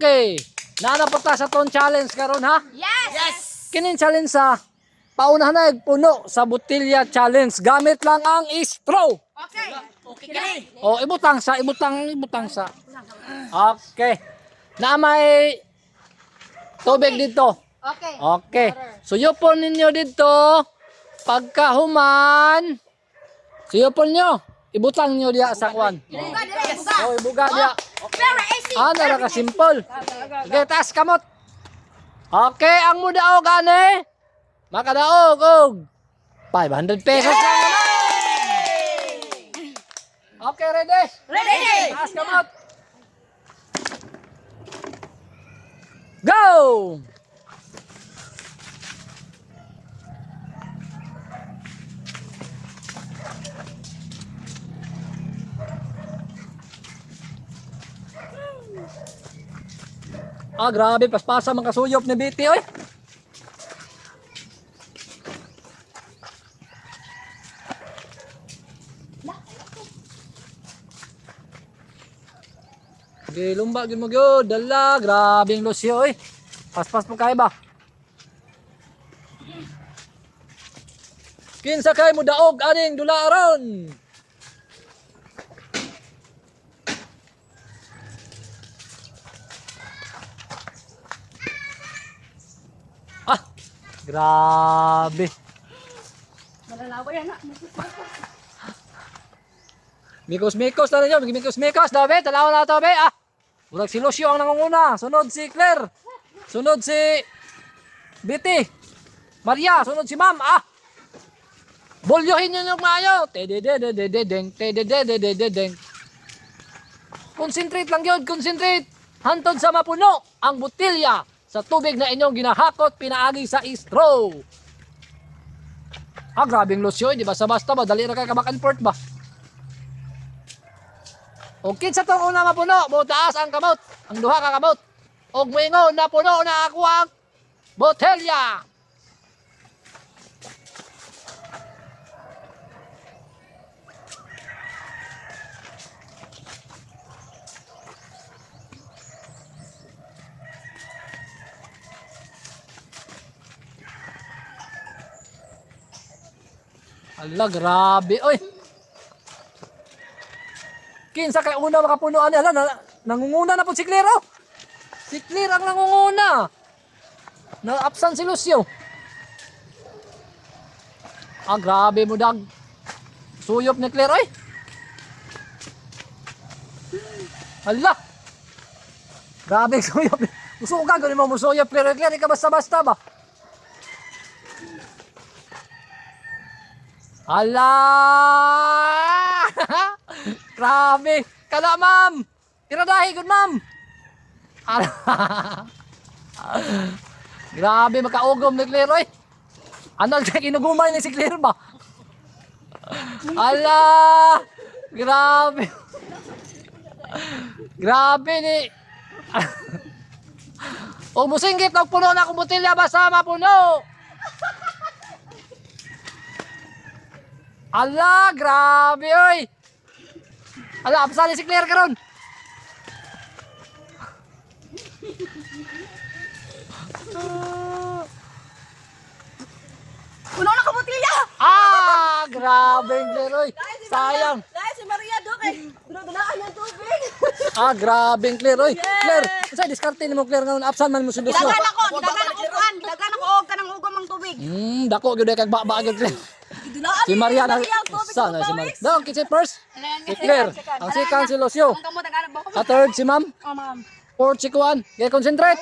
Okay. Nana po ta sa ton challenge karon ha? Yes! Yes! Kinin challenge sa paunahan na puno sa botilya challenge. Gamit lang ang straw. Okay. Okay kini. O ibutang sa ibutang ibutang sa. Okay. Na may tubig dito. Okay. Okay. Suyupon ninyo dito. Pagkahuman. Suyupon nyo. Ibutang nyo diya sa kwan. Buga dire, buga. O ibuga diya. Pero easy. Ah, nara ka simple. Okay, taas kamot. Okay, ang mudaog ane. Makadaog og 500 pesos lang naman. Okay, ready? Ready! Taas kamot. Go! Ah, grabe. Paspasa man kasuyop ni Biti, oy. Okay, lumba gid mo gyud. Dala, grabe ang losyo, oy. Paspas mo kay ba? Kinsa kay mo daog aning dularon? Ah, grabe. Malalawa yan na. Mikos mikos na ninyo, mikos mikos daw be, talaw na to be. Ah. Murag si Lucio ang nangunguna, sunod si Claire. Sunod si Betty. Maria, sunod si Ma'am. Ah. Bolyohin niyo yung maayo. Tedededededeng, tedededededeng. Concentrate lang yun, concentrate. Hantod sa mapuno ang butilya sa tubig na inyong ginahakot pinaagi sa straw. Ah, grabing Lucio, di ba? Sa basta ba? Dali na kay kabakan port ba? O kinsa tong una mapuno, butaas ang kamot, ang duha ka kamot. Og moingon na puno na ako ang botelya. Ala, grabe. Oy, Kinsa kay una makapunuan ala na, nangunguna na po si Claire oh. Si Claire ang nangunguna. Na absent si Lucio. Ah, grabe mo dag. Suyop ni Claire oy. Hala. Grabe suyop. Gusto ko gagawin mo mo suyop Claire. Claire, ikaw basta-basta ba? Hala! Grabe! Kala, ma'am! Tiradahi, good, ma'am! Ala. Grabe, makaugom ni Claire, oy! Ano, kinugumay ni si Claire ba? Ala! Grabe! Grabe ni... o musinggit, nagpuno na akong botilya, basta mapuno! Ala, grabe oy. Ala, apasali si Claire karon. Puno na kabutilya! Ah, grabe Claire oy. Sayang. Dahil si Maria do kay dulaan yung tubig. Ah, grabe Claire oy. Claire, sa diskarte nimo Claire ngayon absan man mo sa dusyo. Dagan ako, dagan ako ugan, dagan ako og kanang ugom ang tubig. Hmm, dako gyud kag ba gyud. Dulaan Si Maria na tubig. sana si Maria. Daw kitse first. Si Claire. Ang second si Lucio. Ang third si Ma'am. Oh, ma'am. Fourth si Kuan. Kaya concentrate.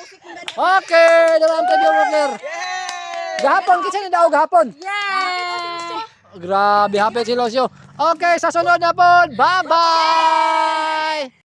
Okay, dalam ka gyud Claire. Gahapon kitse ni daw gahapon. Yay! Grabe, happy si Lucio. Okay, sa sunod na po. Bye-bye!